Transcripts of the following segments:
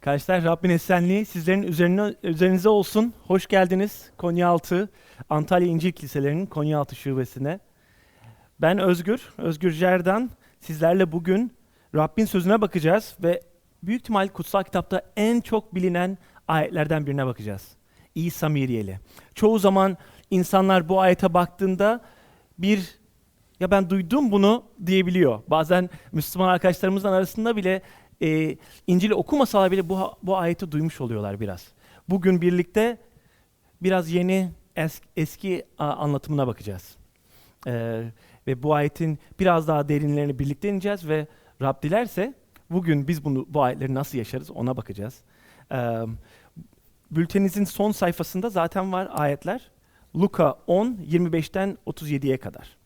Kardeşler Rabbin esenliği sizlerin üzerine, üzerinize olsun. Hoş geldiniz Konyaaltı, Antalya İncil Kiliselerinin Konyaaltı Şubesi'ne. Ben Özgür, Özgür Cerdan. Sizlerle bugün Rabbin sözüne bakacağız ve büyük ihtimal kutsal kitapta en çok bilinen ayetlerden birine bakacağız. İyi Samiriyeli. Çoğu zaman insanlar bu ayete baktığında bir ya ben duydum bunu diyebiliyor. Bazen Müslüman arkadaşlarımızın arasında bile e, İncil'i okumasalar bile bu, bu ayeti duymuş oluyorlar biraz. Bugün birlikte biraz yeni es, eski a, anlatımına bakacağız. Ee, ve bu ayetin biraz daha derinlerini birlikte ineceğiz ve Rab dilerse bugün biz bunu bu ayetleri nasıl yaşarız ona bakacağız. Ee, bülteninizin son sayfasında zaten var ayetler. Luka 10, 25'ten 37'ye kadar.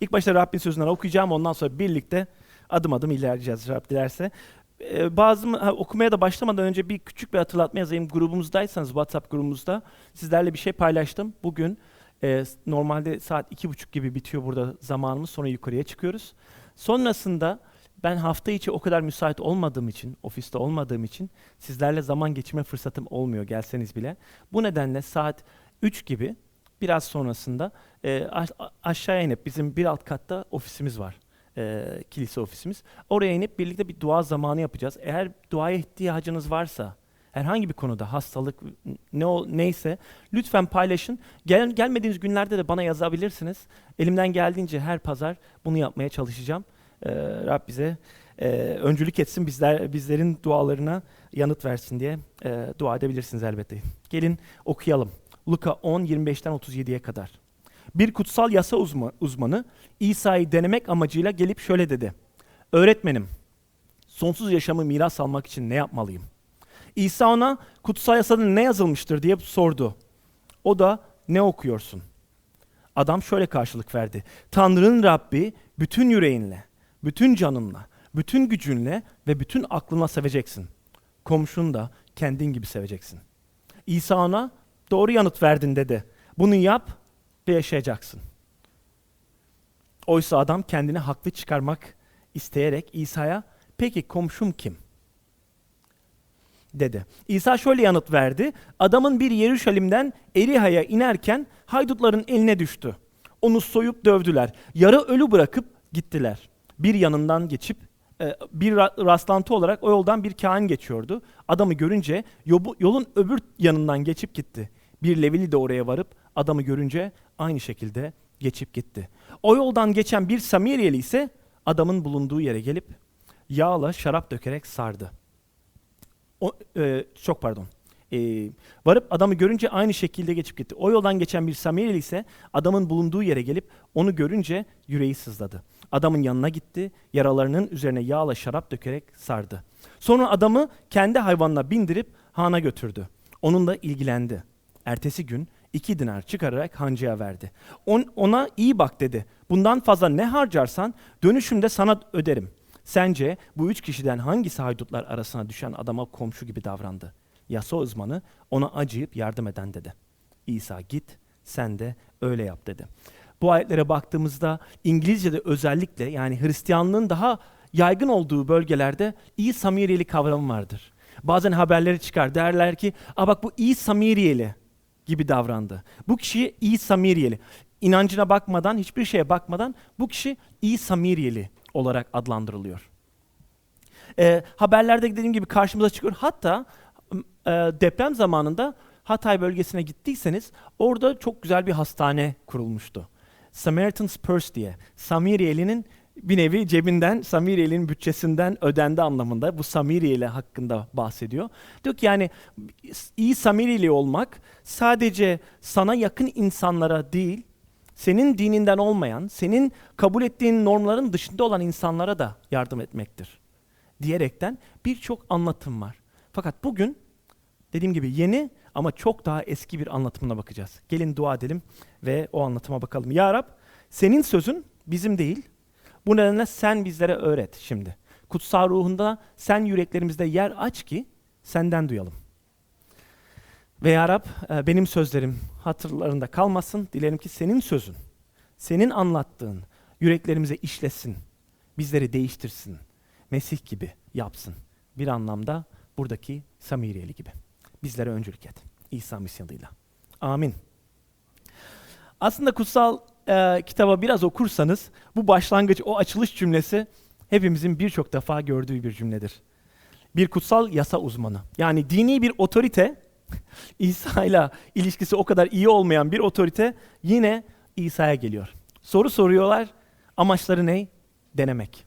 İlk başta Rabbin sözünden okuyacağım ondan sonra birlikte adım adım ilerleyeceğiz Rab dilerse. Ee, bazı ha, okumaya da başlamadan önce bir küçük bir hatırlatma yazayım. Grubumuzdaysanız WhatsApp grubumuzda sizlerle bir şey paylaştım. Bugün e, normalde saat iki buçuk gibi bitiyor burada zamanımız. Sonra yukarıya çıkıyoruz. Sonrasında ben hafta içi o kadar müsait olmadığım için, ofiste olmadığım için sizlerle zaman geçirme fırsatım olmuyor gelseniz bile. Bu nedenle saat 3 gibi biraz sonrasında e, aşağıya inip bizim bir alt katta ofisimiz var. E, kilise ofisimiz. Oraya inip birlikte bir dua zamanı yapacağız. Eğer duaya ihtiyacınız varsa, herhangi bir konuda hastalık ne o, neyse lütfen paylaşın. Gel, gelmediğiniz günlerde de bana yazabilirsiniz. Elimden geldiğince her pazar bunu yapmaya çalışacağım. Ee, Rab bize e, öncülük etsin, bizler bizlerin dualarına yanıt versin diye e, dua edebilirsiniz elbette. Gelin okuyalım. Luka 10 25'ten 37'ye kadar. Bir kutsal yasa uzma- uzmanı İsa'yı denemek amacıyla gelip şöyle dedi. Öğretmenim, sonsuz yaşamı miras almak için ne yapmalıyım? İsa ona kutsal yasada ne yazılmıştır diye sordu. O da ne okuyorsun? Adam şöyle karşılık verdi. Tanrı'nın Rabbi bütün yüreğinle, bütün canınla, bütün gücünle ve bütün aklınla seveceksin. Komşunu da kendin gibi seveceksin. İsa ona doğru yanıt verdin dedi. Bunu yap yaşayacaksın. Oysa adam kendini haklı çıkarmak isteyerek İsa'ya peki komşum kim? dedi. İsa şöyle yanıt verdi. Adamın bir Yeruşalim'den Eriha'ya inerken haydutların eline düştü. Onu soyup dövdüler. Yarı ölü bırakıp gittiler. Bir yanından geçip e, bir ra- rastlantı olarak o yoldan bir kahin geçiyordu. Adamı görünce yolun öbür yanından geçip gitti. Bir Levili de oraya varıp adamı görünce aynı şekilde geçip gitti. O yoldan geçen bir Samiriyeli ise adamın bulunduğu yere gelip yağla şarap dökerek sardı. O, e, çok pardon. E, varıp adamı görünce aynı şekilde geçip gitti. O yoldan geçen bir Samiriyeli ise adamın bulunduğu yere gelip onu görünce yüreği sızladı. Adamın yanına gitti, yaralarının üzerine yağla şarap dökerek sardı. Sonra adamı kendi hayvanına bindirip hana götürdü. Onunla ilgilendi. Ertesi gün iki dinar çıkararak hancıya verdi. On, ona iyi bak dedi. Bundan fazla ne harcarsan dönüşümde sana öderim. Sence bu üç kişiden hangisi haydutlar arasına düşen adama komşu gibi davrandı? Yasa uzmanı ona acıyıp yardım eden dedi. İsa git sen de öyle yap dedi. Bu ayetlere baktığımızda İngilizce'de özellikle yani Hristiyanlığın daha yaygın olduğu bölgelerde iyi Samiriyeli kavramı vardır. Bazen haberleri çıkar derler ki Aa bak bu iyi Samiriyeli gibi davrandı. Bu kişi iyi Samiriyeli. İnancına bakmadan, hiçbir şeye bakmadan bu kişi iyi Samiriyeli olarak adlandırılıyor. Ee, haberlerde dediğim gibi karşımıza çıkıyor. Hatta e, deprem zamanında Hatay bölgesine gittiyseniz orada çok güzel bir hastane kurulmuştu. Samaritan's Purse diye. Samiriyeli'nin bir nevi cebinden, Samiriyeli'nin bütçesinden ödendi anlamında. Bu Samiriyeli hakkında bahsediyor. Diyor ki yani iyi Samiriyeli olmak sadece sana yakın insanlara değil, senin dininden olmayan, senin kabul ettiğin normların dışında olan insanlara da yardım etmektir. Diyerekten birçok anlatım var. Fakat bugün dediğim gibi yeni ama çok daha eski bir anlatımına bakacağız. Gelin dua edelim ve o anlatıma bakalım. Ya Rab, senin sözün bizim değil. Bu nedenle sen bizlere öğret şimdi. Kutsal ruhunda sen yüreklerimizde yer aç ki senden duyalım. Ve Ya Rab, e, benim sözlerim hatırlarında kalmasın. Dilerim ki senin sözün, senin anlattığın yüreklerimize işlesin, bizleri değiştirsin, Mesih gibi yapsın bir anlamda buradaki Samiriyeli gibi. Bizlere öncülük et. İsa misyonuyla. Amin. Aslında kutsal e, kitaba biraz okursanız bu başlangıç, o açılış cümlesi hepimizin birçok defa gördüğü bir cümledir. Bir kutsal yasa uzmanı. Yani dini bir otorite, İsa ile ilişkisi o kadar iyi olmayan bir otorite yine İsa'ya geliyor. Soru soruyorlar. Amaçları ne? Denemek.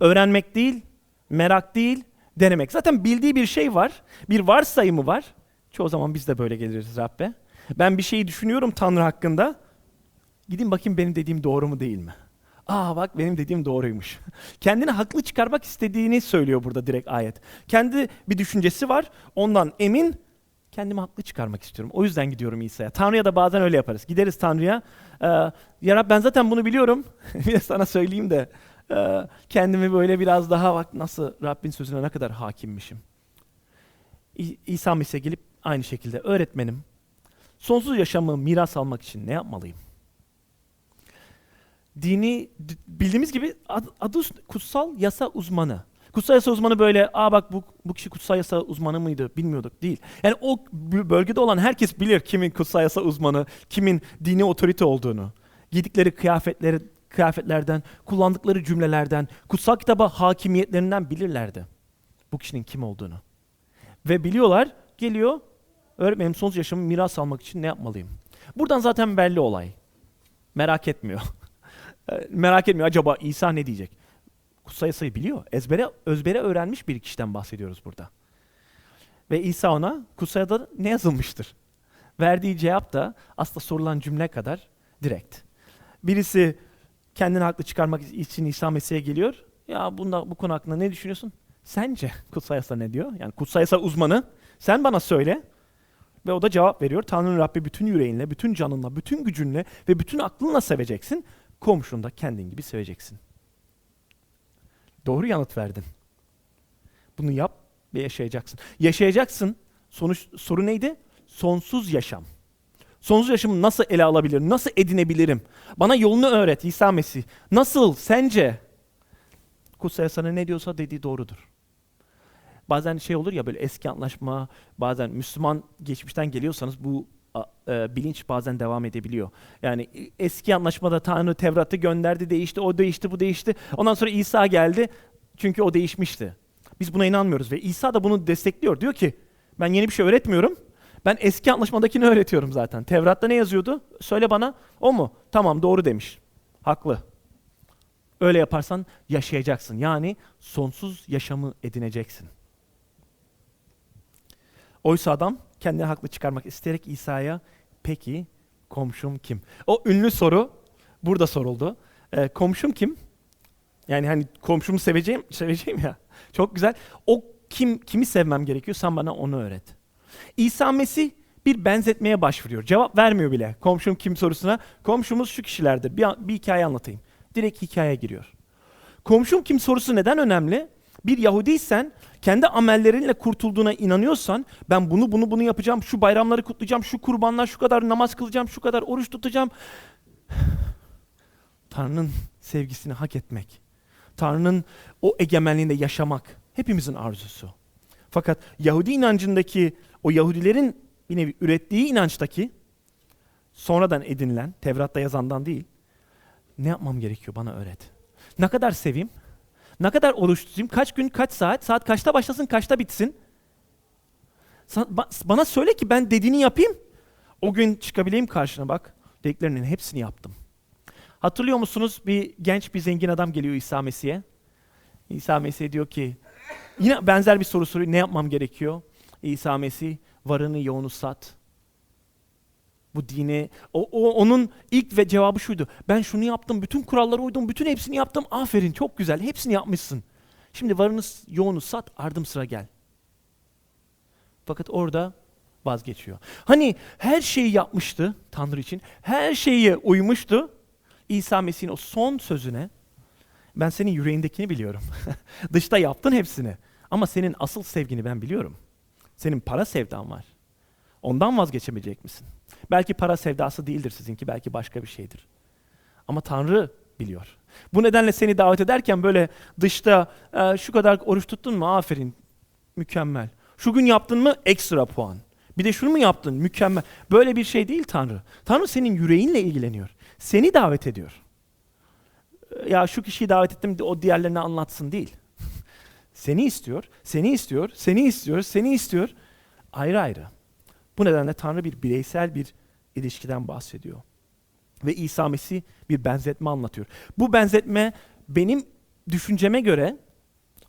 Öğrenmek değil, merak değil, denemek. Zaten bildiği bir şey var, bir varsayımı var. Çoğu zaman biz de böyle geliriz Rabbe. Ben bir şeyi düşünüyorum Tanrı hakkında. Gidin bakayım benim dediğim doğru mu değil mi? Aa bak benim dediğim doğruymuş. Kendini haklı çıkarmak istediğini söylüyor burada direkt ayet. Kendi bir düşüncesi var, ondan emin, kendimi haklı çıkarmak istiyorum. O yüzden gidiyorum İsa'ya. Tanrı'ya da bazen öyle yaparız. Gideriz Tanrı'ya. Ee, ya Rab ben zaten bunu biliyorum. bir de sana söyleyeyim de e, kendimi böyle biraz daha bak nasıl Rabbin sözüne ne kadar hakimmişim. İ- İsa Mesih'e gelip aynı şekilde öğretmenim. Sonsuz yaşamı miras almak için ne yapmalıyım? Dini bildiğimiz gibi ad- adı kutsal yasa uzmanı. Kutsal yasa uzmanı böyle, aa bak bu, bu kişi kutsal yasa uzmanı mıydı bilmiyorduk değil. Yani o bölgede olan herkes bilir kimin kutsal yasa uzmanı, kimin dini otorite olduğunu. Giydikleri kıyafetleri, kıyafetlerden, kullandıkları cümlelerden, kutsal kitaba hakimiyetlerinden bilirlerdi. Bu kişinin kim olduğunu. Ve biliyorlar, geliyor, öğretmenim sonsuz yaşamı miras almak için ne yapmalıyım? Buradan zaten belli olay. Merak etmiyor. E, merak etmiyor acaba İsa ne diyecek? Kutsal yasayı biliyor. Ezbere, özbere öğrenmiş bir kişiden bahsediyoruz burada. Ve İsa ona kutsal yasada ne yazılmıştır? Verdiği cevap da aslında sorulan cümle kadar direkt. Birisi kendini haklı çıkarmak için İsa Mesih'e geliyor. Ya bunda bu konu hakkında ne düşünüyorsun? Sence kutsal yasa ne diyor? Yani kutsal yasa uzmanı sen bana söyle. Ve o da cevap veriyor. Tanrı'nın Rabbi bütün yüreğinle, bütün canınla, bütün gücünle ve bütün aklınla seveceksin. Komşunu da kendin gibi seveceksin. Doğru yanıt verdin. Bunu yap ve yaşayacaksın. Yaşayacaksın. Sonuç soru neydi? Sonsuz yaşam. Sonsuz yaşamı nasıl ele alabilirim? Nasıl edinebilirim? Bana yolunu öğret İsa Mesih. Nasıl sence? Kutsal yasana ne diyorsa dediği doğrudur. Bazen şey olur ya böyle eski antlaşma, bazen Müslüman geçmişten geliyorsanız bu e, bilinç bazen devam edebiliyor. Yani e, eski anlaşmada Tanrı Tevrat'ı gönderdi, değişti, o değişti, bu değişti. Ondan sonra İsa geldi çünkü o değişmişti. Biz buna inanmıyoruz ve İsa da bunu destekliyor. Diyor ki ben yeni bir şey öğretmiyorum. Ben eski antlaşmadakini öğretiyorum zaten. Tevrat'ta ne yazıyordu? Söyle bana. O mu? Tamam doğru demiş. Haklı. Öyle yaparsan yaşayacaksın. Yani sonsuz yaşamı edineceksin. Oysa adam kendini haklı çıkarmak isteyerek İsa'ya peki komşum kim? O ünlü soru burada soruldu. Ee, komşum kim? Yani hani komşumu seveceğim, seveceğim ya. Çok güzel. O kim kimi sevmem gerekiyor? Sen bana onu öğret. İsa Mesih bir benzetmeye başvuruyor. Cevap vermiyor bile komşum kim sorusuna. Komşumuz şu kişilerdir. Bir, bir hikaye anlatayım. Direkt hikayeye giriyor. Komşum kim sorusu neden önemli? Bir Yahudiysen, kendi amellerinle kurtulduğuna inanıyorsan, ben bunu bunu bunu yapacağım, şu bayramları kutlayacağım, şu kurbanlar, şu kadar namaz kılacağım, şu kadar oruç tutacağım. Tanrı'nın sevgisini hak etmek, Tanrı'nın o egemenliğinde yaşamak hepimizin arzusu. Fakat Yahudi inancındaki, o Yahudilerin bir nevi ürettiği inançtaki, sonradan edinilen, Tevrat'ta yazandan değil, ne yapmam gerekiyor bana öğret. Ne kadar seveyim? Ne kadar oruç tutayım? Kaç gün, kaç saat? Saat kaçta başlasın, kaçta bitsin? Bana söyle ki ben dediğini yapayım. O gün çıkabileyim karşına bak. Dediklerinin hepsini yaptım. Hatırlıyor musunuz? Bir genç bir zengin adam geliyor İsa Mesih'e. İsa Mesih diyor ki, yine benzer bir soru soruyor. Ne yapmam gerekiyor? İsa Mesih, varını yoğunu sat. Bu dine, o, o onun ilk ve cevabı şuydu. Ben şunu yaptım, bütün kurallara uydum, bütün hepsini yaptım. Aferin, çok güzel, hepsini yapmışsın. Şimdi varını yoğunu sat, ardım sıra gel. Fakat orada vazgeçiyor. Hani her şeyi yapmıştı Tanrı için, her şeye uymuştu. İsa Mesih'in o son sözüne, ben senin yüreğindekini biliyorum. Dışta yaptın hepsini. Ama senin asıl sevgini ben biliyorum. Senin para sevdan var. Ondan vazgeçemeyecek misin? Belki para sevdası değildir sizinki, belki başka bir şeydir. Ama Tanrı biliyor. Bu nedenle seni davet ederken böyle dışta "E, şu kadar oruç tuttun mu? Aferin. Mükemmel. Şu gün yaptın mı? Ekstra puan. Bir de şunu mu yaptın? Mükemmel. Böyle bir şey değil Tanrı. Tanrı senin yüreğinle ilgileniyor. Seni davet ediyor. E, Ya şu kişiyi davet ettim o diğerlerine anlatsın değil. Seni istiyor, seni istiyor, seni istiyor, seni istiyor. Ayrı ayrı. Bu nedenle Tanrı bir bireysel bir ilişkiden bahsediyor. Ve İsa Mesih bir benzetme anlatıyor. Bu benzetme benim düşünceme göre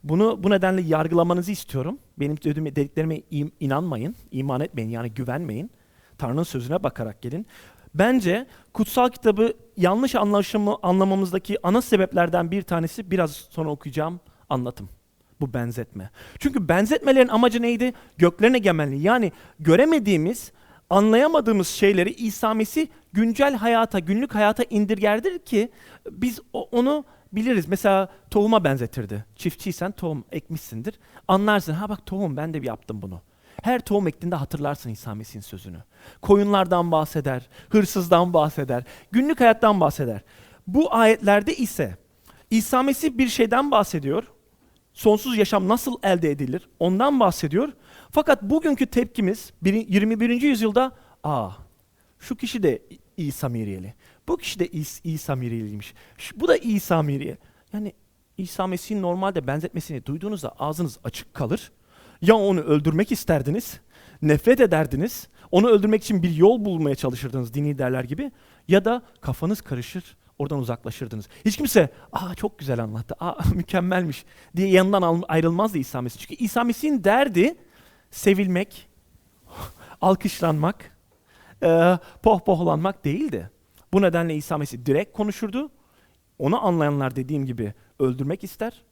bunu bu nedenle yargılamanızı istiyorum. Benim dediklerime im- inanmayın, iman etmeyin yani güvenmeyin. Tanrı'nın sözüne bakarak gelin. Bence kutsal kitabı yanlış anlaşımı anlamamızdaki ana sebeplerden bir tanesi biraz sonra okuyacağım anlatım. Bu benzetme. Çünkü benzetmelerin amacı neydi? Göklerin egemenliği. Yani göremediğimiz, anlayamadığımız şeyleri İsa Mesih güncel hayata, günlük hayata indirgerdir ki biz onu biliriz. Mesela tohuma benzetirdi. Çiftçiysen tohum ekmişsindir. Anlarsın. Ha bak tohum ben de yaptım bunu. Her tohum ektiğinde hatırlarsın İsa Mesih'in sözünü. Koyunlardan bahseder, hırsızdan bahseder, günlük hayattan bahseder. Bu ayetlerde ise İsa Mesih bir şeyden bahsediyor. Sonsuz yaşam nasıl elde edilir? Ondan bahsediyor. Fakat bugünkü tepkimiz bir- 21. yüzyılda aa şu kişi de İ- İsa Miriyeli. Bu kişi de İs- İsa Miriyeliymiş. Şu- Bu da İsa Miriyeli. Yani İsa Mesih'in normalde benzetmesini duyduğunuzda ağzınız açık kalır. Ya onu öldürmek isterdiniz, nefret ederdiniz, onu öldürmek için bir yol bulmaya çalışırdınız dini derler gibi ya da kafanız karışır, oradan uzaklaşırdınız. Hiç kimse aa çok güzel anlattı, aa mükemmelmiş diye yanından ayrılmazdı İsa Mesih. Çünkü İsa Mesih'in derdi sevilmek, alkışlanmak, eee pohpohlanmak değildi. Bu nedenle İsa Mesih direkt konuşurdu. Onu anlayanlar dediğim gibi öldürmek ister.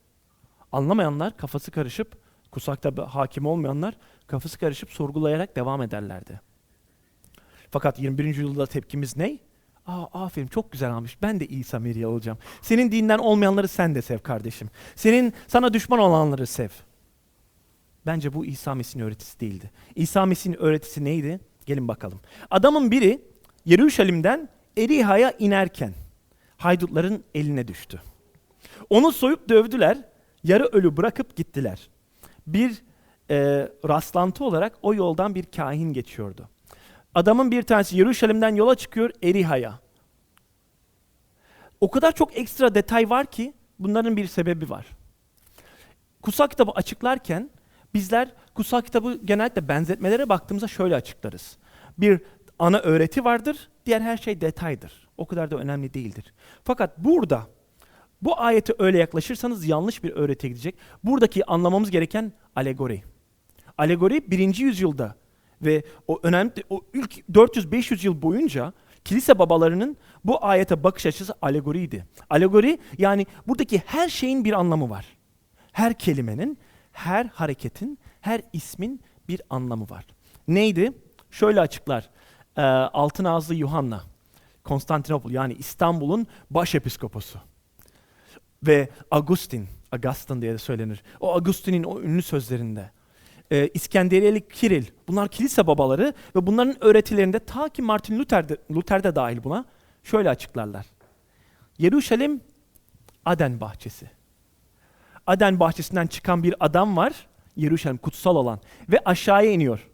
Anlamayanlar kafası karışıp, kutsakta hakim olmayanlar kafası karışıp sorgulayarak devam ederlerdi. Fakat 21. yüzyılda tepkimiz ne? Aa aferin çok güzel almış. Ben de İsa Meriye olacağım. Senin dinden olmayanları sen de sev kardeşim. Senin sana düşman olanları sev. Bence bu İsa Mesih'in öğretisi değildi. İsa Mesih'in öğretisi neydi? Gelin bakalım. Adamın biri Yeruşalim'den Eriha'ya inerken haydutların eline düştü. Onu soyup dövdüler, yarı ölü bırakıp gittiler. Bir e, rastlantı olarak o yoldan bir kahin geçiyordu. Adamın bir tanesi Yeruşalim'den yola çıkıyor Eriha'ya. O kadar çok ekstra detay var ki bunların bir sebebi var. Kutsal kitabı açıklarken bizler kutsal kitabı genellikle benzetmelere baktığımızda şöyle açıklarız. Bir ana öğreti vardır, diğer her şey detaydır. O kadar da önemli değildir. Fakat burada bu ayete öyle yaklaşırsanız yanlış bir öğretiye gidecek. Buradaki anlamamız gereken alegori. Alegori birinci yüzyılda ve o önemli o ilk 400-500 yıl boyunca kilise babalarının bu ayete bakış açısı alegoriydi. Alegori yani buradaki her şeyin bir anlamı var. Her kelimenin, her hareketin, her ismin bir anlamı var. Neydi? Şöyle açıklar. Ee, Altın Ağızlı Yuhanna, Konstantinopol yani İstanbul'un başepiskoposu. Ve Agustin, Augustin diye de söylenir. O Agustin'in o ünlü sözlerinde. Ee, İskenderiyeli Kiril, bunlar kilise babaları ve bunların öğretilerinde ta ki Martin Luther de, Luther de dahil buna şöyle açıklarlar. Yeruşalim Aden bahçesi. Aden bahçesinden çıkan bir adam var. Yeruşalim kutsal olan ve aşağıya iniyor.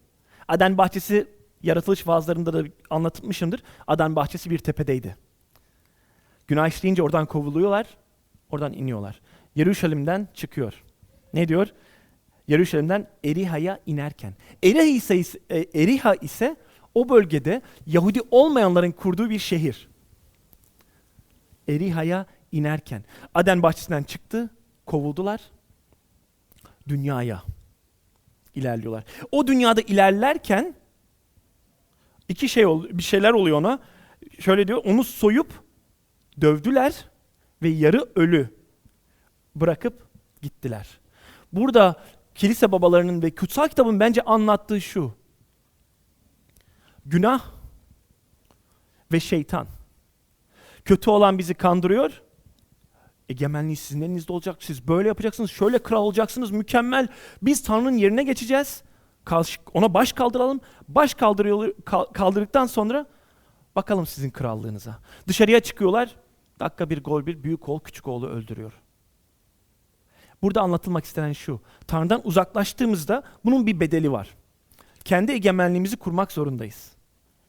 Aden bahçesi yaratılış vaazlarında da anlatılmışımdır. Aden bahçesi bir tepedeydi. Günah işleyince oradan kovuluyorlar. Oradan iniyorlar. Yeruşalim'den çıkıyor. Ne diyor? Yeruşalim'den Eriha'ya inerken. Eriha ise, e, Eriha ise o bölgede Yahudi olmayanların kurduğu bir şehir. Eriha'ya inerken. Aden bahçesinden çıktı, kovuldular. Dünyaya ilerliyorlar. O dünyada ilerlerken iki şey bir şeyler oluyor ona. Şöyle diyor, onu soyup dövdüler ve yarı ölü bırakıp gittiler. Burada kilise babalarının ve kutsal kitabın bence anlattığı şu. Günah ve şeytan. Kötü olan bizi kandırıyor. Egemenliği sizin elinizde olacak. Siz böyle yapacaksınız. Şöyle kral olacaksınız. Mükemmel. Biz Tanrı'nın yerine geçeceğiz. Ona baş kaldıralım. Baş kaldırdıktan sonra bakalım sizin krallığınıza. Dışarıya çıkıyorlar. Dakika bir gol bir büyük oğul küçük oğlu öldürüyor. Burada anlatılmak istenen şu. Tanrı'dan uzaklaştığımızda bunun bir bedeli var. Kendi egemenliğimizi kurmak zorundayız.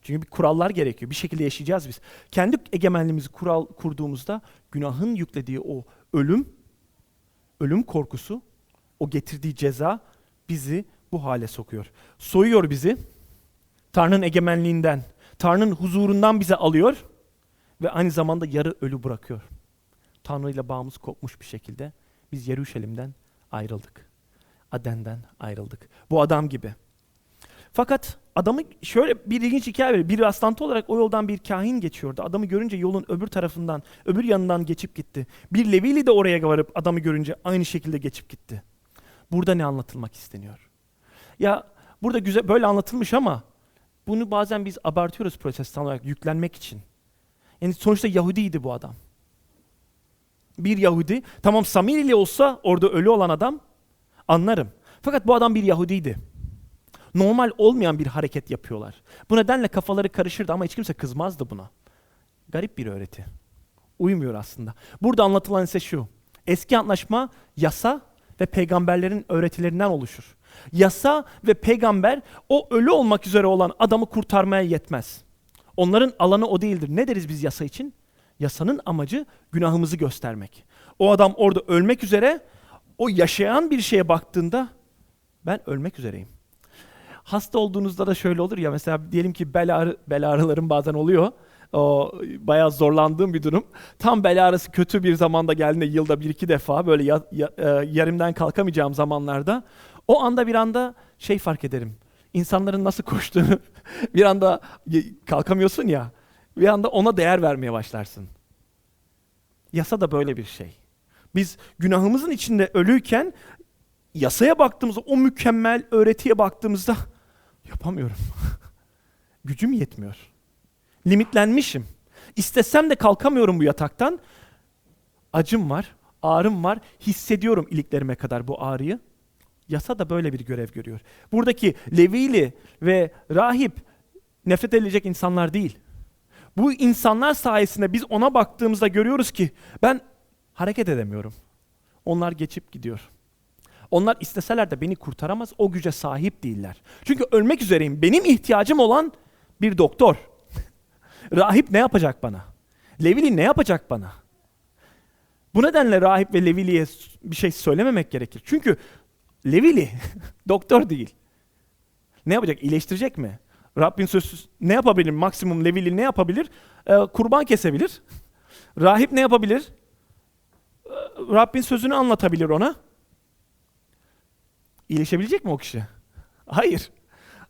Çünkü bir kurallar gerekiyor. Bir şekilde yaşayacağız biz. Kendi egemenliğimizi kural kurduğumuzda günahın yüklediği o ölüm, ölüm korkusu, o getirdiği ceza bizi bu hale sokuyor. Soyuyor bizi. Tanrı'nın egemenliğinden, Tanrı'nın huzurundan bize alıyor ve aynı zamanda yarı ölü bırakıyor. Tanrı ile bağımız kopmuş bir şekilde biz Yeruşalim'den ayrıldık. Aden'den ayrıldık. Bu adam gibi. Fakat adamı şöyle bir ilginç hikaye veriyor. Bir rastlantı olarak o yoldan bir kahin geçiyordu. Adamı görünce yolun öbür tarafından, öbür yanından geçip gitti. Bir Levili de oraya varıp adamı görünce aynı şekilde geçip gitti. Burada ne anlatılmak isteniyor? Ya burada güzel böyle anlatılmış ama bunu bazen biz abartıyoruz protestan olarak yüklenmek için. Yani sonuçta Yahudiydi bu adam. Bir Yahudi, tamam Samirili olsa orada ölü olan adam anlarım. Fakat bu adam bir Yahudiydi. Normal olmayan bir hareket yapıyorlar. Bu nedenle kafaları karışırdı ama hiç kimse kızmazdı buna. Garip bir öğreti. Uymuyor aslında. Burada anlatılan ise şu. Eski antlaşma yasa ve peygamberlerin öğretilerinden oluşur. Yasa ve peygamber o ölü olmak üzere olan adamı kurtarmaya yetmez. Onların alanı o değildir. Ne deriz biz yasa için? Yasanın amacı günahımızı göstermek. O adam orada ölmek üzere, o yaşayan bir şeye baktığında ben ölmek üzereyim. Hasta olduğunuzda da şöyle olur ya mesela diyelim ki bel, ağrı, bel ağrılarım bazen oluyor. O bayağı zorlandığım bir durum. Tam bel ağrısı kötü bir zamanda geldiğinde yılda bir iki defa böyle ya, ya, e, yerimden kalkamayacağım zamanlarda o anda bir anda şey fark ederim. İnsanların nasıl koştuğunu bir anda kalkamıyorsun ya bir anda ona değer vermeye başlarsın. Yasa da böyle bir şey. Biz günahımızın içinde ölüyken yasaya baktığımızda, o mükemmel öğretiye baktığımızda yapamıyorum. Gücüm yetmiyor. Limitlenmişim. İstesem de kalkamıyorum bu yataktan. Acım var, ağrım var. Hissediyorum iliklerime kadar bu ağrıyı. Yasa da böyle bir görev görüyor. Buradaki Levili ve rahip nefret edilecek insanlar değil. Bu insanlar sayesinde biz ona baktığımızda görüyoruz ki ben hareket edemiyorum. Onlar geçip gidiyor. Onlar isteseler de beni kurtaramaz, o güce sahip değiller. Çünkü ölmek üzereyim. Benim ihtiyacım olan bir doktor. rahip ne yapacak bana? Levili ne yapacak bana? Bu nedenle rahip ve Levili'ye bir şey söylememek gerekir. Çünkü Levili doktor değil. Ne yapacak? İyileştirecek mi? Rabbin sözü ne yapabilir? Maksimum Levili ne yapabilir? Ee, kurban kesebilir. Rahip ne yapabilir? Ee, Rabbin sözünü anlatabilir ona. İyileşebilecek mi o kişi? Hayır.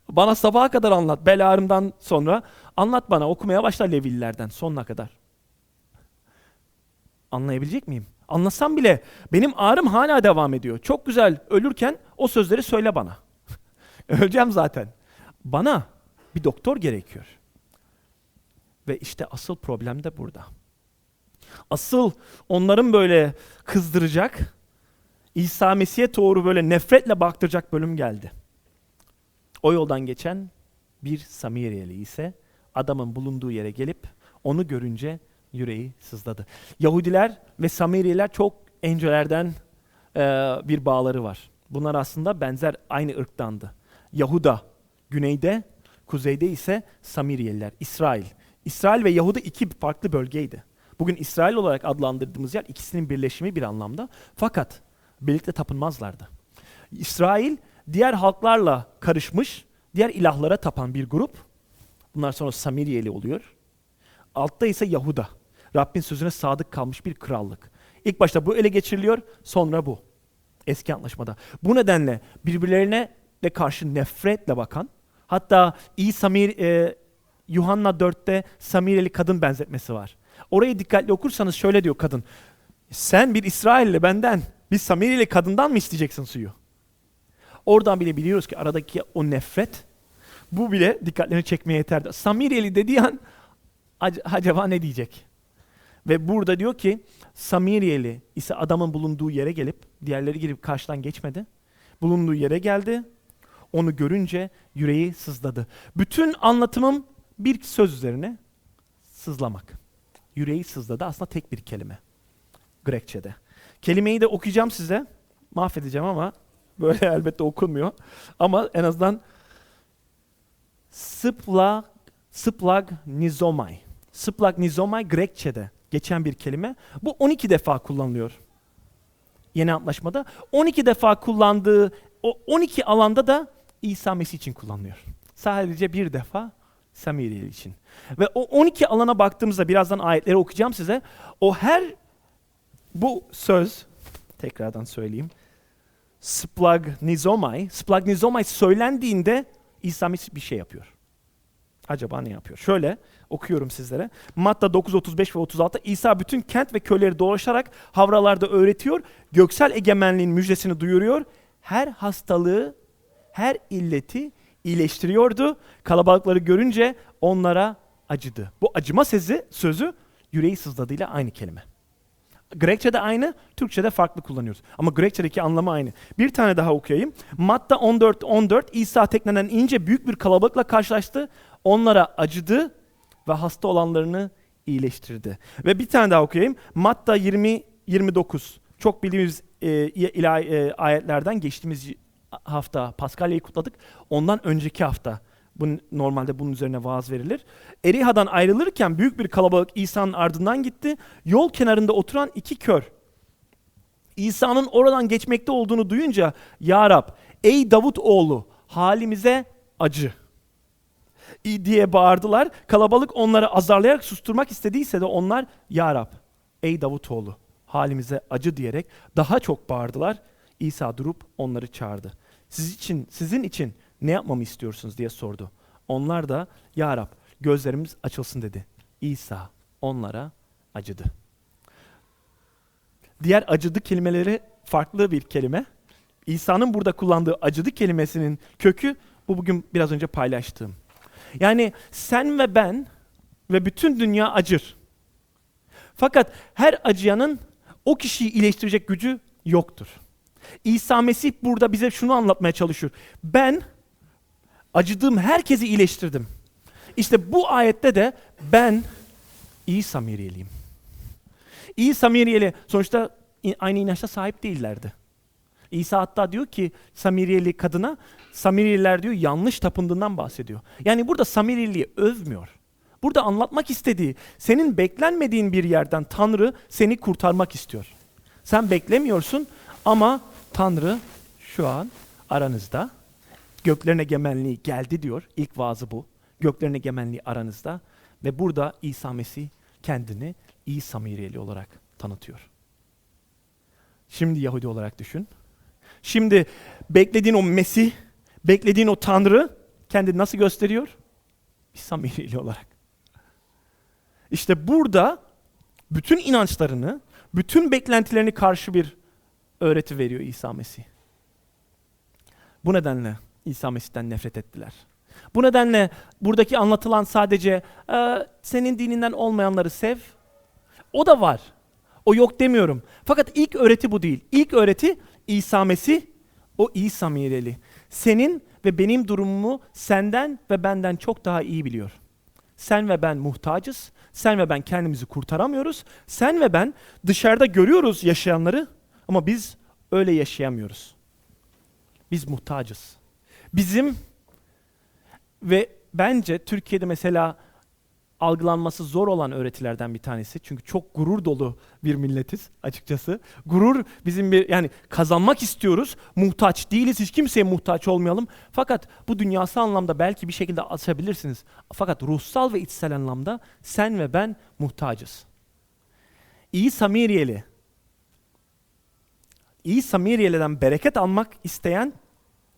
Bana sabaha kadar anlat. Bel ağrımdan sonra anlat bana. Okumaya başla Levililerden sonuna kadar. Anlayabilecek miyim? Anlasam bile benim ağrım hala devam ediyor. Çok güzel ölürken o sözleri söyle bana. Öleceğim zaten. Bana bir doktor gerekiyor. Ve işte asıl problem de burada. Asıl onların böyle kızdıracak, İsa Mesih'e doğru böyle nefretle baktıracak bölüm geldi. O yoldan geçen bir Samiriyeli ise adamın bulunduğu yere gelip onu görünce yüreği sızladı. Yahudiler ve Samiriyeliler çok öncelerden e, bir bağları var. Bunlar aslında benzer aynı ırktandı. Yahuda güneyde, kuzeyde ise Samiriyeliler, İsrail. İsrail ve Yahuda iki farklı bölgeydi. Bugün İsrail olarak adlandırdığımız yer ikisinin birleşimi bir anlamda. Fakat birlikte tapınmazlardı. İsrail diğer halklarla karışmış, diğer ilahlara tapan bir grup. Bunlar sonra Samiriyeli oluyor. Altta ise Yahuda. Rabbin sözüne sadık kalmış bir krallık. İlk başta bu ele geçiriliyor, sonra bu. Eski antlaşmada. Bu nedenle birbirlerine de karşı nefretle bakan, hatta iyi Samir, e, Yuhanna 4'te Samireli kadın benzetmesi var. Orayı dikkatli okursanız şöyle diyor kadın. Sen bir İsrailli benden, bir Samireli kadından mı isteyeceksin suyu? Oradan bile biliyoruz ki aradaki o nefret, bu bile dikkatlerini çekmeye yeterdi. Samireli dediği an acaba ne diyecek? Ve burada diyor ki Samiriyeli ise adamın bulunduğu yere gelip diğerleri girip karşıdan geçmedi. Bulunduğu yere geldi. Onu görünce yüreği sızladı. Bütün anlatımım bir söz üzerine sızlamak. yüreği sızladı. Aslında tek bir kelime. Grekçe'de. Kelimeyi de okuyacağım size. Mahvedeceğim ama böyle elbette okunmuyor. Ama en azından splag, splag nizomai. Splag nizomai Grekçe'de geçen bir kelime. Bu 12 defa kullanılıyor. Yeni antlaşmada. 12 defa kullandığı o 12 alanda da İsa Mesih için kullanılıyor. Sadece bir defa Samiriyeli için. Ve o 12 alana baktığımızda birazdan ayetleri okuyacağım size. O her bu söz tekrardan söyleyeyim. Splagnizomai, splagnizomai söylendiğinde İsa Mesih bir şey yapıyor. Acaba ne yapıyor? Şöyle okuyorum sizlere. Matta 9, 35 ve 36 İsa bütün kent ve köyleri dolaşarak havralarda öğretiyor. Göksel egemenliğin müjdesini duyuruyor. Her hastalığı, her illeti iyileştiriyordu. Kalabalıkları görünce onlara acıdı. Bu acıma sezi, sözü yüreği sızladığıyla aynı kelime. Grekçe'de aynı, Türkçe'de farklı kullanıyoruz. Ama Grekçe'deki anlamı aynı. Bir tane daha okuyayım. Matta 14 14 İsa tekneden ince büyük bir kalabalıkla karşılaştı. Onlara acıdı ve hasta olanlarını iyileştirdi. Ve bir tane daha okuyayım. Matta 20 29. Çok bildiğimiz e, ilahi e, ayetlerden geçtiğimiz hafta Paskalya'yı kutladık. Ondan önceki hafta bu, normalde bunun üzerine vaaz verilir. Eriha'dan ayrılırken büyük bir kalabalık İsa'nın ardından gitti. Yol kenarında oturan iki kör. İsa'nın oradan geçmekte olduğunu duyunca Ya Rab, ey Davut oğlu halimize acı diye bağırdılar. Kalabalık onları azarlayarak susturmak istediyse de onlar Ya Rab, ey Davut oğlu halimize acı diyerek daha çok bağırdılar. İsa durup onları çağırdı. Siz için, sizin için ne yapmamı istiyorsunuz diye sordu. Onlar da Ya Rab gözlerimiz açılsın dedi. İsa onlara acıdı. Diğer acıdı kelimeleri farklı bir kelime. İsa'nın burada kullandığı acıdı kelimesinin kökü bu bugün biraz önce paylaştığım. Yani sen ve ben ve bütün dünya acır. Fakat her acıyanın o kişiyi iyileştirecek gücü yoktur. İsa Mesih burada bize şunu anlatmaya çalışıyor. Ben acıdığım herkesi iyileştirdim. İşte bu ayette de ben iyi Samiriyeliyim. İyi Samiriyeli sonuçta aynı inançta sahip değillerdi. İsa hatta diyor ki Samiriyeli kadına, Samiriyeliler diyor yanlış tapındığından bahsediyor. Yani burada Samiriyeli'yi övmüyor. Burada anlatmak istediği senin beklenmediğin bir yerden Tanrı seni kurtarmak istiyor. Sen beklemiyorsun ama Tanrı şu an aranızda. Göklerin egemenliği geldi diyor. İlk vaazı bu. Göklerin egemenliği aranızda. Ve burada İsa Mesih kendini iyi Samiriyeli olarak tanıtıyor. Şimdi Yahudi olarak düşün. Şimdi beklediğin o Mesih, beklediğin o Tanrı kendini nasıl gösteriyor? Bir Samiriyeli olarak. İşte burada bütün inançlarını, bütün beklentilerini karşı bir öğreti veriyor İsa Mesih. Bu nedenle İsa Mesih'ten nefret ettiler. Bu nedenle buradaki anlatılan sadece e, senin dininden olmayanları sev. O da var. O yok demiyorum. Fakat ilk öğreti bu değil. İlk öğreti İsa Mesih, o İsa Mireli. Senin ve benim durumumu senden ve benden çok daha iyi biliyor. Sen ve ben muhtacız. Sen ve ben kendimizi kurtaramıyoruz. Sen ve ben dışarıda görüyoruz yaşayanları ama biz öyle yaşayamıyoruz. Biz muhtacız. Bizim ve bence Türkiye'de mesela algılanması zor olan öğretilerden bir tanesi. Çünkü çok gurur dolu bir milletiz açıkçası. Gurur bizim bir yani kazanmak istiyoruz. Muhtaç değiliz. Hiç kimseye muhtaç olmayalım. Fakat bu dünyasal anlamda belki bir şekilde açabilirsiniz. Fakat ruhsal ve içsel anlamda sen ve ben muhtacız. İyi Samiriyeli İyi Samiriyeli'den bereket almak isteyen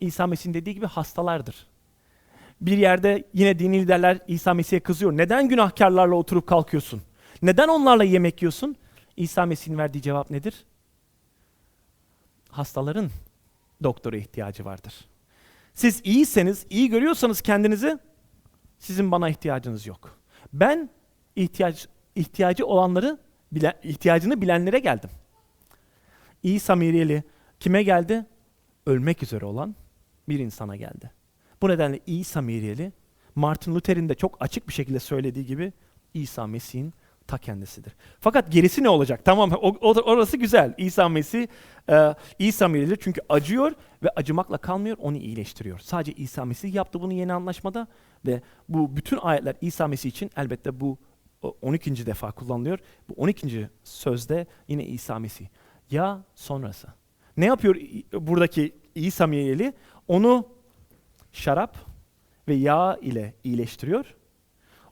İsa Mesih'in dediği gibi hastalardır. Bir yerde yine dini liderler İsa Mesih'e kızıyor. Neden günahkarlarla oturup kalkıyorsun? Neden onlarla yemek yiyorsun? İsa Mesih'in verdiği cevap nedir? Hastaların doktora ihtiyacı vardır. Siz iyiyseniz, iyi görüyorsanız kendinizi sizin bana ihtiyacınız yok. Ben ihtiyaç ihtiyacı olanları bilen, ihtiyacını bilenlere geldim. İyi Samiriyeli kime geldi? Ölmek üzere olan bir insana geldi. Bu nedenle iyi Samiriyeli Martin Luther'in de çok açık bir şekilde söylediği gibi İsa Mesih'in ta kendisidir. Fakat gerisi ne olacak? Tamam o, orası güzel. İsa Mesih e, İsa Mesih'dir çünkü acıyor ve acımakla kalmıyor onu iyileştiriyor. Sadece İsa Mesih yaptı bunu yeni anlaşmada ve bu bütün ayetler İsa Mesih için elbette bu o 12. defa kullanılıyor. Bu 12. sözde yine İsa Mesih. Ya sonrası. Ne yapıyor buradaki İsa Mesih'i? Onu şarap ve yağ ile iyileştiriyor.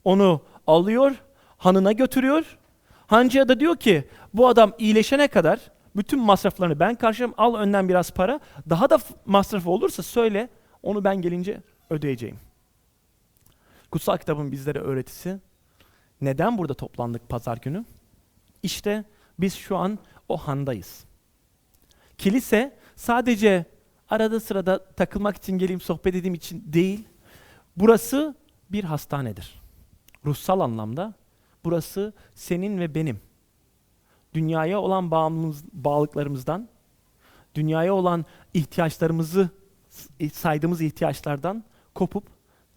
Onu alıyor, hanına götürüyor. Hancıya da diyor ki bu adam iyileşene kadar bütün masraflarını ben karşılarım. Al önden biraz para. Daha da f- masrafı olursa söyle. Onu ben gelince ödeyeceğim. Kutsal kitabın bizlere öğretisi. Neden burada toplandık pazar günü? İşte biz şu an o handayız. Kilise sadece arada sırada takılmak için geleyim sohbet edeyim için değil. Burası bir hastanedir. Ruhsal anlamda burası senin ve benim. Dünyaya olan bağımlımız, bağlılıklarımızdan, dünyaya olan ihtiyaçlarımızı s- saydığımız ihtiyaçlardan kopup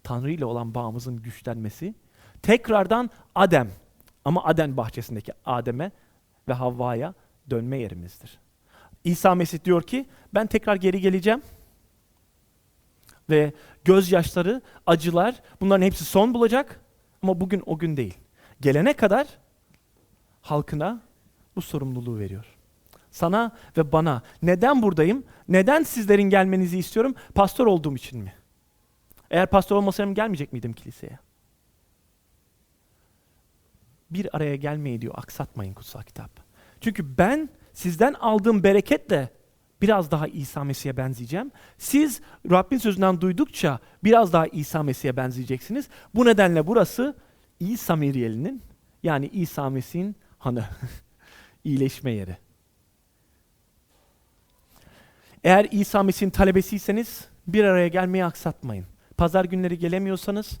Tanrı ile olan bağımızın güçlenmesi, tekrardan Adem ama Aden bahçesindeki Adem'e ve Havva'ya dönme yerimizdir. İsa Mesih diyor ki ben tekrar geri geleceğim ve gözyaşları, acılar bunların hepsi son bulacak ama bugün o gün değil. Gelene kadar halkına bu sorumluluğu veriyor. Sana ve bana neden buradayım? Neden sizlerin gelmenizi istiyorum? Pastör olduğum için mi? Eğer pastör olmasaydım gelmeyecek miydim kiliseye? Bir araya gelmeyi diyor aksatmayın kutsal kitap. Çünkü ben sizden aldığım bereketle biraz daha İsa Mesih'e benzeyeceğim. Siz Rabbin sözünden duydukça biraz daha İsa Mesih'e benzeyeceksiniz. Bu nedenle burası İsa Miryeli'nin yani İsa Mesih'in hanı. iyileşme yeri. Eğer İsa Mesih'in talebesiyseniz bir araya gelmeyi aksatmayın. Pazar günleri gelemiyorsanız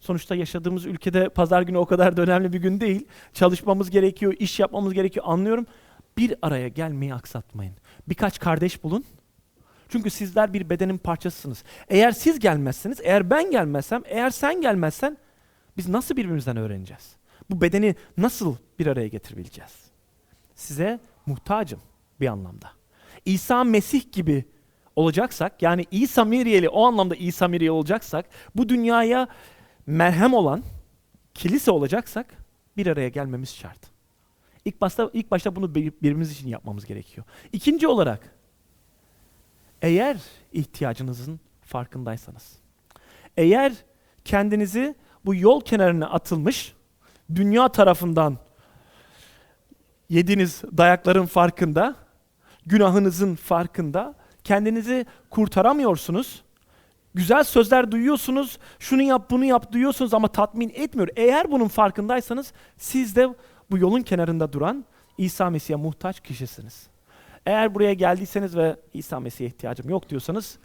sonuçta yaşadığımız ülkede pazar günü o kadar da önemli bir gün değil. Çalışmamız gerekiyor, iş yapmamız gerekiyor anlıyorum. Bir araya gelmeyi aksatmayın. Birkaç kardeş bulun. Çünkü sizler bir bedenin parçasısınız. Eğer siz gelmezseniz, eğer ben gelmezsem, eğer sen gelmezsen biz nasıl birbirimizden öğreneceğiz? Bu bedeni nasıl bir araya getirebileceğiz? Size muhtacım bir anlamda. İsa Mesih gibi olacaksak, yani İsa Miryeli o anlamda İsa Miryeli olacaksak, bu dünyaya merhem olan kilise olacaksak bir araya gelmemiz şart. İlk başta ilk başta bunu bir- birbirimiz için yapmamız gerekiyor. İkinci olarak eğer ihtiyacınızın farkındaysanız, eğer kendinizi bu yol kenarına atılmış dünya tarafından yediğiniz dayakların farkında, günahınızın farkında, kendinizi kurtaramıyorsunuz. Güzel sözler duyuyorsunuz, şunu yap bunu yap duyuyorsunuz ama tatmin etmiyor. Eğer bunun farkındaysanız siz de bu yolun kenarında duran İsa Mesih'e muhtaç kişisiniz. Eğer buraya geldiyseniz ve İsa Mesih'e ihtiyacım yok diyorsanız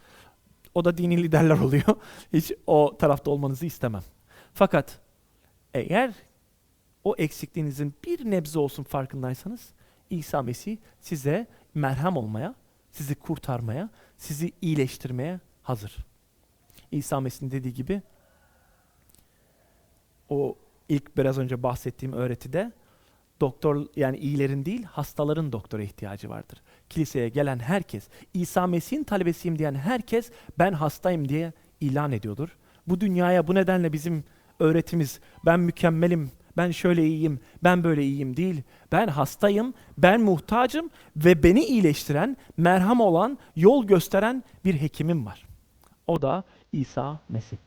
o da dini liderler oluyor. Hiç o tarafta olmanızı istemem. Fakat eğer o eksikliğinizin bir nebze olsun farkındaysanız İsa Mesih size merhem olmaya, sizi kurtarmaya, sizi iyileştirmeye hazır. İsa Mesih'in dediği gibi o ilk biraz önce bahsettiğim öğretide doktor yani iyilerin değil hastaların doktora ihtiyacı vardır. Kiliseye gelen herkes, İsa Mesih'in talebesiyim diyen herkes ben hastayım diye ilan ediyordur. Bu dünyaya bu nedenle bizim öğretimiz ben mükemmelim, ben şöyle iyiyim, ben böyle iyiyim değil. Ben hastayım, ben muhtacım ve beni iyileştiren, merham olan, yol gösteren bir hekimim var. O da İsa Mesih.